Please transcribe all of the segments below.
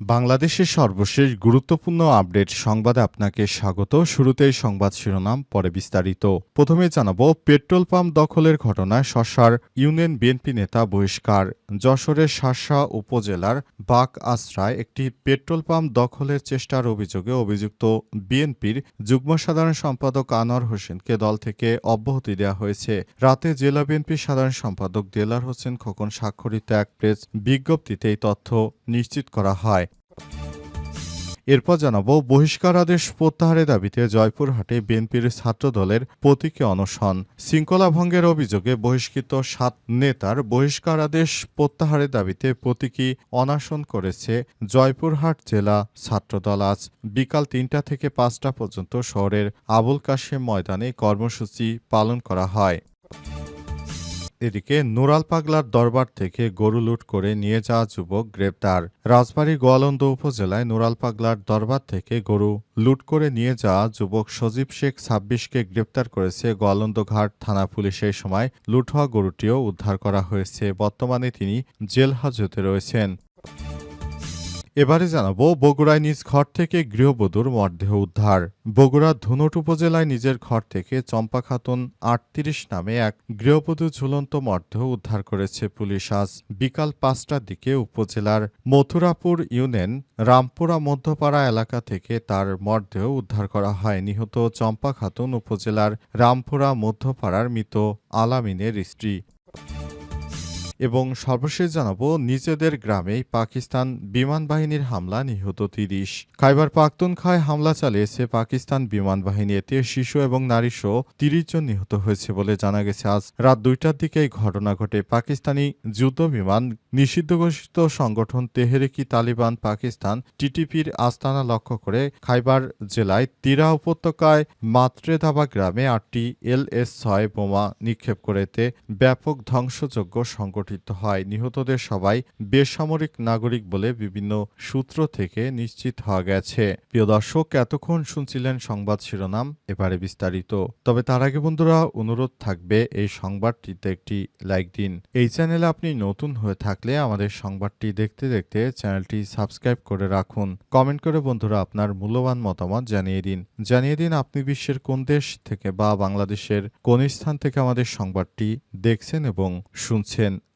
বাংলাদেশের সর্বশেষ গুরুত্বপূর্ণ আপডেট সংবাদে আপনাকে স্বাগত। শুরুতেই সংবাদ শিরোনাম, পরে বিস্তারিত। প্রথমে জানাব, পেট্রোল পাম্প দখলের ঘটনায় শশার ইউনিয়ন বিএনপি নেতা বহিষ্কার। যশোরের শাসা উপজেলার বাক আশ্রায় একটি পেট্রোল পাম্প দখলের চেষ্টার অভিযোগে অভিযুক্ত বিএনপির যুগ্ম সাধারণ সম্পাদক আনোয়ার হোসেনকে দল থেকে অব্যাহতি দেওয়া হয়েছে। রাতে জেলা বিএনপির সাধারণ সম্পাদক দেলার হোসেন খোকন স্বাক্ষরিত এক প্রেস বিজ্ঞপ্তিতে এই তথ্য নিশ্চিত করা হয়। এরপর জানাব, বহিষ্কার আদেশ প্রত্যাহারের দাবিতে জয়পুরহাটে বিএনপির ছাত্রদলের প্রতীকী অনশন। শৃঙ্খলা ভঙ্গের অভিযোগে বহিষ্কৃত সাত নেতার বহিষ্কার আদেশ প্রত্যাহারের দাবিতে প্রতীকী অনশন করেছে জয়পুরহাট জেলা ছাত্রদল। আজ বিকাল তিনটা থেকে পাঁচটা পর্যন্ত শহরের আবুল কাশেম ময়দানে কর্মসূচি পালন করা হয়। এদিকে নুরাল পাগলার দরবার থেকে গরু লুট করে নিয়ে যাওয়া যুবক গ্রেপ্তার। রাজবাড়ী গোয়ালন্দ উপজেলায় নুরাল পাগলার দরবার থেকে গরু লুট করে নিয়ে যাওয়া যুবক সজীব শেখ ছাব্বিশকে গ্রেপ্তার করেছে গোয়ালন্দ ঘাট থানা পুলিশ। সেই সময় লুট হওয়া গরুটিও উদ্ধার করা হয়েছে। বর্তমানে তিনি জেল হাজতে রয়েছেন। এবারে জানাব, বগুড়ায় নিজ ঘর থেকে গৃহবধূর মরদেহ উদ্ধার। বগুড়ার ধুনট উপজেলায় নিজের ঘর থেকে চম্পা খাতুন আটত্রিশ নামে এক গৃহবধূ ঝুলন্ত মরদেহ উদ্ধার করেছে পুলিশ। আজ বিকাল পাঁচটার দিকে উপজেলার মথুরাপুর ইউনিয়ন রামপুরা মধ্যপাড়া এলাকা থেকে তার মরদেহ উদ্ধার করা হয়। নিহত চম্পা খাতুন উপজেলার রামপুরা মধ্যপাড়ার মৃত আলামিনের স্ত্রী। এবং সর্বশেষ জানাব, নিজেদের গ্রামেই পাকিস্তান বিমান বাহিনীর হামলা নিহত তিরিশ। খাইবার পাখতুনখায় হামলা চালিয়েছে পাকিস্তান বিমান বাহিনী এতে শিশু এবং নারী সহ তিরিশ জন নিহত হয়েছে বলে জানা গেছে। আজ রাত দুইটার দিকে এই ঘটনা ঘটে। পাকিস্তানি যুদ্ধ বিমান নিষিদ্ধ ঘোষিত সংগঠন তেহরিকি তালিবান পাকিস্তান টিটিপির আস্তানা লক্ষ্য করে খাইবার জেলায় তিরা উপত্যকায় মাত্রেদাবা গ্রামে আটটি এলএস ছয় বোমা নিক্ষেপ করেতে ব্যাপক ধ্বংসযজ্ঞ সংগঠিত হয়। নিহতদের সবাই বেসামরিক নাগরিক বলে বিভিন্ন সূত্র থেকে নিশ্চিত হওয়া গেছে। প্রিয় দর্শক, এতক্ষণ শুনছিলেন সংবাদ শিরোনাম, এবারে বিস্তারিত। তবে তার আগে বন্ধুরা, অনুরোধ থাকবে এই সংবাদটিতে একটি লাইক দিন। এই চ্যানেলে আপনি নতুন হয়ে থাকলে আমাদের সংবাদটি দেখতে দেখতে চ্যানেলটি সাবস্ক্রাইব করে রাখুন। কমেন্ট করে বন্ধুরা আপনার মূল্যবান মতামত জানিয়ে দিন। জানিয়ে দিন আপনি বিশ্বের কোন দেশ থেকে বা বাংলাদেশের কোন স্থান থেকে আমাদের সংবাদটি দেখছেন এবং শুনছেন।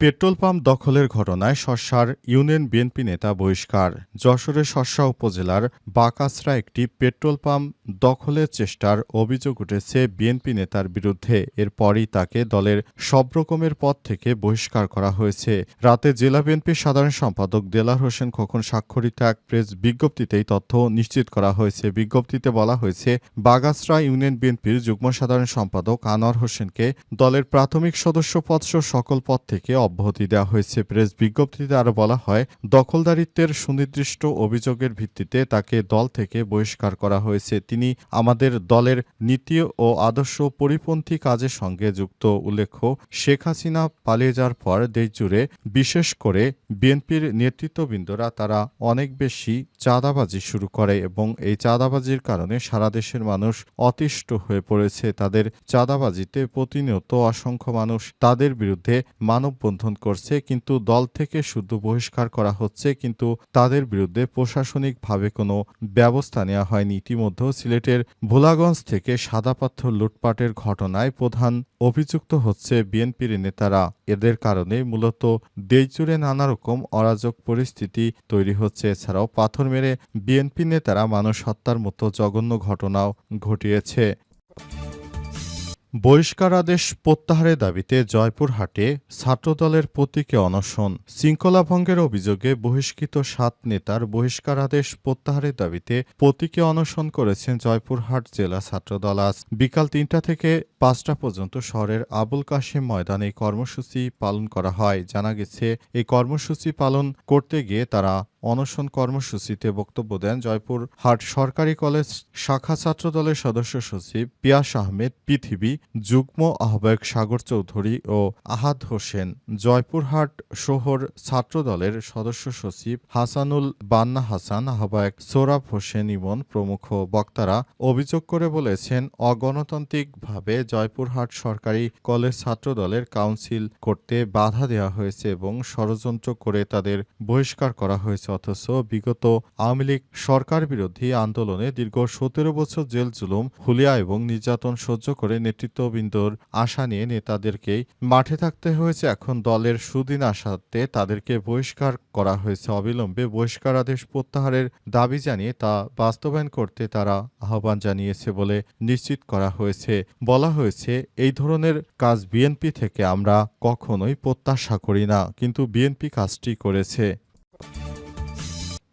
পেট্রোল পাম্প দখলের ঘটনায় শস্যার ইউনিয়ন বিএনপি নেতা বহিষ্কার। যশোরের শস্যা উপজেলার বাকাসরা একটি পেট্রোল পাম্প দখলের চেষ্টার অভিযোগ উঠেছে বিএনপি নেতার বিরুদ্ধে। এরপরই তাকে দলের সব রকমের পদ থেকে বহিষ্কার করা হয়েছে। রাতে জেলা বিএনপির সাধারণ সম্পাদক দেলার হোসেন খোকন স্বাক্ষরিত এক প্রেস বিজ্ঞপ্তিতেই তথ্য নিশ্চিত করা হয়েছে। বিজ্ঞপ্তিতে বলা হয়েছে বাগাসরা ইউনিয়ন বিএনপির যুগ্ম সাধারণ সম্পাদক আনোয়ার হোসেনকে দলের প্রাথমিক সদস্য পদ সকল পদ থেকে অব্যাহতি দেওয়া হয়েছে। প্রেস বিজ্ঞপ্তিতে আরও বলা হয়, দখলদারিত্বের সুনির্দিষ্ট অভিযোগের ভিত্তিতে তাকে দল থেকে বহিষ্কার করা হয়েছে। তিনি আমাদের দলের নীতি ও আদর্শ পরিপন্থী কাজের সঙ্গে যুক্ত। উল্লেখ্য, শেখ হাসিনা পালিয়ে যাওয়ার পর দেশজুড়ে বিশেষ করে বিএনপির নেতৃত্ববৃন্দরা তারা অনেক বেশি চাঁদাবাজি শুরু করে এবং এই চাঁদাবাজির কারণে সারা দেশের মানুষ অতিষ্ঠ হয়ে পড়েছে। তাদের চাঁদাবাজিতে প্রতিনিয়ত অসংখ্য মানুষ তাদের বিরুদ্ধে মানববন্ধন করছে, কিন্তু দল থেকে শুদ্ধ বহিষ্কার করা হচ্ছে, কিন্তু তাদের বিরুদ্ধে প্রশাসনিকভাবে কোনো ব্যবস্থা নেওয়া হয়নি। ইতিমধ্যে সিলেটের ভোলাগঞ্জ থেকে সাদা পাথর লুটপাটের ঘটনায় প্রধান অভিযুক্ত হচ্ছে বিএনপির নেতারা। এদের কারণে মূলত দেশজুড়ে নানা রকম অরাজক পরিস্থিতি তৈরি হচ্ছে। এছাড়াও পাথর মেরে বিএনপি নেতারা মানুষ হত্যার মতো জঘন্য ঘটনাও ঘটিয়েছে। বহিষ্কার আদেশ প্রত্যাহারের দাবিতে জয়পুরহাটে ছাত্রদলের প্রতীকে অনশন। শৃঙ্খলা ভঙ্গের অভিযোগে বহিষ্কৃত সাত নেতার বহিষ্কার আদেশ প্রত্যাহারের দাবিতে প্রতীকে অনশন করেছেন জয়পুরহাট জেলা ছাত্রদল। আজ বিকাল তিনটা থেকে পাঁচটা পর্যন্ত শহরের আবুল কাশেম ময়দানে কর্মসূচি পালন করা হয়। জানা গেছে, এই কর্মসূচি পালন করতে গিয়ে তারা অনশন কর্মসূচিতে বক্তব্য দেন জয়পুর হাট সরকারি কলেজ শাখা ছাত্র দলের সদস্য সচিব পিয়াস আহমেদ, পৃথিবী যুগ্ম আহ্বায়ক সাগর চৌধুরী ও আহাদ হোসেন জয়পুরহাট শহর ছাত্র দলের সদস্য সচিব হাসানুল বান্না হাসান, আহ্বায়ক সোরাব হোসেন ইমন প্রমুখ বক্তারা অভিযোগ করে বলেছেন, অগণতান্ত্রিকভাবে জয়পুরহাট সরকারি কলেজ ছাত্র দলের কাউন্সিল করতে বাধা দেওয়া হয়েছে এবং ষড়যন্ত্র করে তাদের বহিষ্কার করা হয়েছে। অথচ বিগত আওয়ামী লীগ সরকার বিরোধী আন্দোলনে দীর্ঘ সতেরো বছর জেল জুলুম, হুলিয়া এবং নির্যাতন সহ্য করে নেতৃত্ববৃন্দর আশা নিয়ে নেতাদেরকে মাঠে থাকতে হয়েছে। এখন দলের সুদিন আসাতে তাদেরকে বহিষ্কার করা হয়েছে। অবিলম্বে বহিষ্কার আদেশ প্রত্যাহারের দাবি জানিয়ে তা বাস্তবায়ন করতে তারা আহ্বান জানিয়েছে বলে নিশ্চিত করা হয়েছে। বলা হয়েছে, এই ধরনের কাজ বিএনপি থেকে আমরা কখনোই প্রত্যাশা করি না, কিন্তু বিএনপি কাজটি করেছে।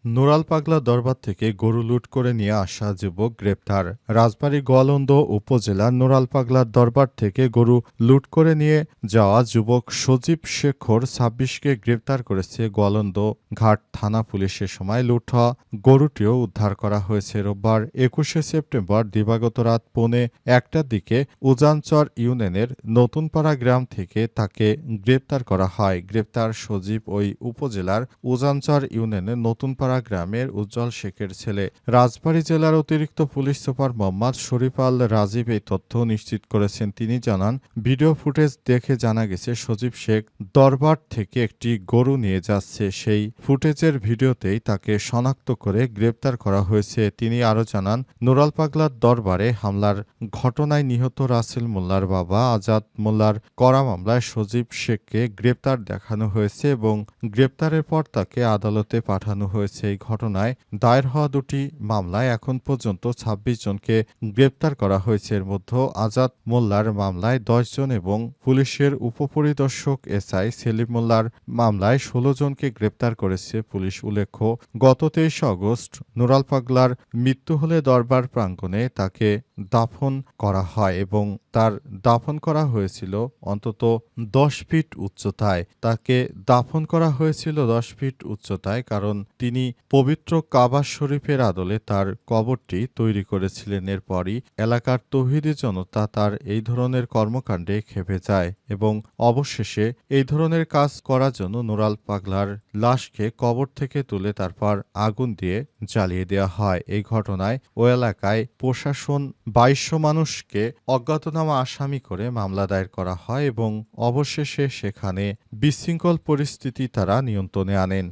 নোরাল পাগলা দরবার থেকে গরু লুট করে নিয়ে আসা যুবক গ্রেপ্তার। রাজবাড়ী গোয়ালন্দ উপজেলার নোরাল পাগলার দরবার থেকে গরু লুট করে নিয়ে যাওয়া যুবক সজীব শেখর ছাব্বিশকে গ্রেপ্তার করেছে গোয়ালন্দ ঘাট থানা পুলিশের সময় লুট হওয়া গরুটিও উদ্ধার করা হয়েছে। রোববার একুশে সেপ্টেম্বর দিবাগত রাত পৌনে একটার দিকে উজানচর ইউনিয়নের নতুনপাড়া গ্রাম থেকে তাকে গ্রেপ্তার করা হয়। গ্রেপ্তার সজীব ওই উপজেলার উজানচর ইউনিয়নের নতুনপাড়া গ্রামের উজ্জ্বল শেখের ছেলে। রাজবাড়ী জেলার অতিরিক্ত পুলিশ সুপার মোহাম্মদ শরীফাল রাজীব এই তথ্য নিশ্চিত করেছেন। তিনি জানান, ভিডিও ফুটেজ দেখে জানা গেছে, সজীব শেখ দরবার থেকে একটি গরু নিয়ে যাচ্ছে। সেই ফুটেজের ভিডিওতেই তাকে শনাক্ত করে গ্রেপ্তার করা হয়েছে। তিনি আরও জানান নুরাল পাগলার দরবারে হামলার ঘটনায় নিহত রাসেল মোল্লার বাবা আজাদ মোল্লার করা মামলায় সজীব শেখকে গ্রেপ্তার দেখানো হয়েছে এবং গ্রেপ্তারের পর তাকে আদালতে পাঠানো হয়েছে। এই ঘটনায় দায়ের হওয়া দুটি মামলায় এখন পর্যন্ত ২৬ জনকে গ্রেপ্তার করা হয়েছে। এর মধ্যে আজাদ মোল্লার মামলায় দশ জন এবং পুলিশের উপপরিদর্শক এসআই সেলিম মোল্লার মামলায় ষোলো জনকে গ্রেপ্তার করেছে পুলিশ। উল্লেখ্য, গত তেইশ আগস্ট নুরাল পাগলার মৃত্যু হলে দরবার প্রাঙ্গণে তাকে দাফন করা হয় এবং তার দাফন করা হয়েছিল অন্তত দশ ফিট উচ্চতায়। তাকে দাফন করা হয়েছিল দশ ফিট উচ্চতায় কারণ তিনি পবিত্র কাবা শরীফের আদলে তার কবরটি তৈরি করেছিলেন। এরপরই এলাকার তৌহিদি জনতা তার এই ধরনের কর্মকাণ্ডে খেপে যায় এবং অবশেষে এই ধরনের কাজ করার জন্য নুরাল পাগলার লাশকে কবর থেকে তুলে তারপর আগুন দিয়ে জ্বালিয়ে দেওয়া হয়। এই ঘটনায় ও এলাকায় প্রশাসন বাইশশো মানুষকে অজ্ঞাতনামা আসামি করে মামলা দায়ের করা হয় এবং অবশেষে সেখানে বিশৃঙ্খল পরিস্থিতি তারা নিয়ন্ত্রণে আনেন।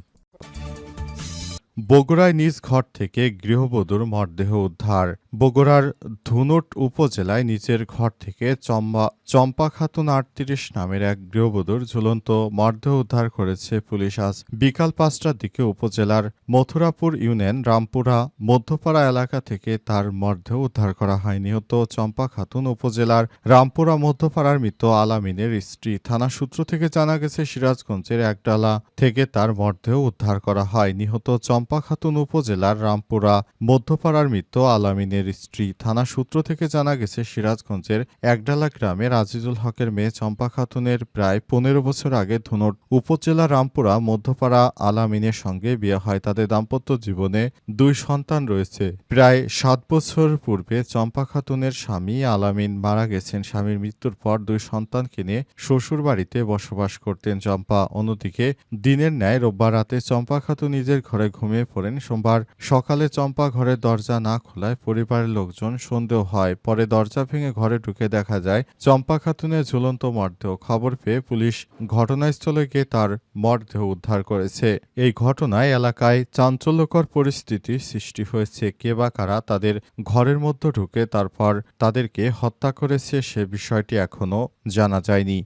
বগুড়ায় নিজ ঘর থেকে গৃহবধূর মরদেহ উদ্ধার। বগুড়ার ধুনট উপজেলায় নিচের ঘর থেকে চম্বা চম্পা খাতুন আটত্রিশ নামের এক গৃহবধূর ঝুলন্ত মরদেহ উদ্ধার করেছে পুলিশ। আজ বিকাল পাঁচটার দিকে উপজেলার মথুরাপুর ইউনিয়ন রামপুরা, মধ্যপাড়া এলাকা থেকে তার মরদেহ উদ্ধার করা হয়। নিহত চম্পা খাতুন উপজেলার রামপুরা, মধ্যপাড়ার মৃত আলামিনের স্ত্রী। থানা সূত্র থেকে জানা গেছে, সিরাজগঞ্জের একডালা থেকে তার মরদেহ উদ্ধার করা হয়। নিহত চম্পা খাতুন উপজেলার রামপুরা, মধ্যপাড়ার মৃত আলামিনের স্ত্রী থানা সূত্র থেকে জানা গেছে, সিরাজগঞ্জের একডালা গ্রামের আজিজুল হকের মেয়ে চম্পা খাতুনের প্রায় পনেরো বছর আগে ধুনট উপজেলা রামপুরা, মধ্যপাড়া আলামিনের সঙ্গে বিয়ে হয়। তাদের দাম্পত্য জীবনে দুই সন্তান রয়েছে। প্রায় সাত বছর পূর্বে চম্পা খাতুনের স্বামী আলামিন মারা গেছেন। স্বামীর মৃত্যুর পর দুই সন্তানকে নিয়ে শ্বশুর বাড়িতে বসবাস করতেন চম্পা। অন্যদিকে দিনের ন্যায় রোববার রাতে চম্পা খাতুন নিজের ঘরে ঘুমিয়ে পড়েন। সোমবার সকালে চম্পা ঘরের দরজা না খোলায় পরিবারের লোকজন সন্দেহ হয়। পরে দরজা ভেঙে ঘরে ঢুকে দেখা যায়, চম্পা খাতুনের ঝুলন্ত মরদেহ। খবর পেয়ে পুলিশ ঘটনাস্থলে গিয়ে তার মরদেহ উদ্ধার করেছে। এই ঘটনায় এলাকায় চাঞ্চল্যকর পরিস্থিতির সৃষ্টি হয়েছে। কে বা কারা তাদের ঘরের মধ্যে ঢুকে তারপর তাদেরকে হত্যা করেছে সে বিষয়টি এখনও জানা যায়নি।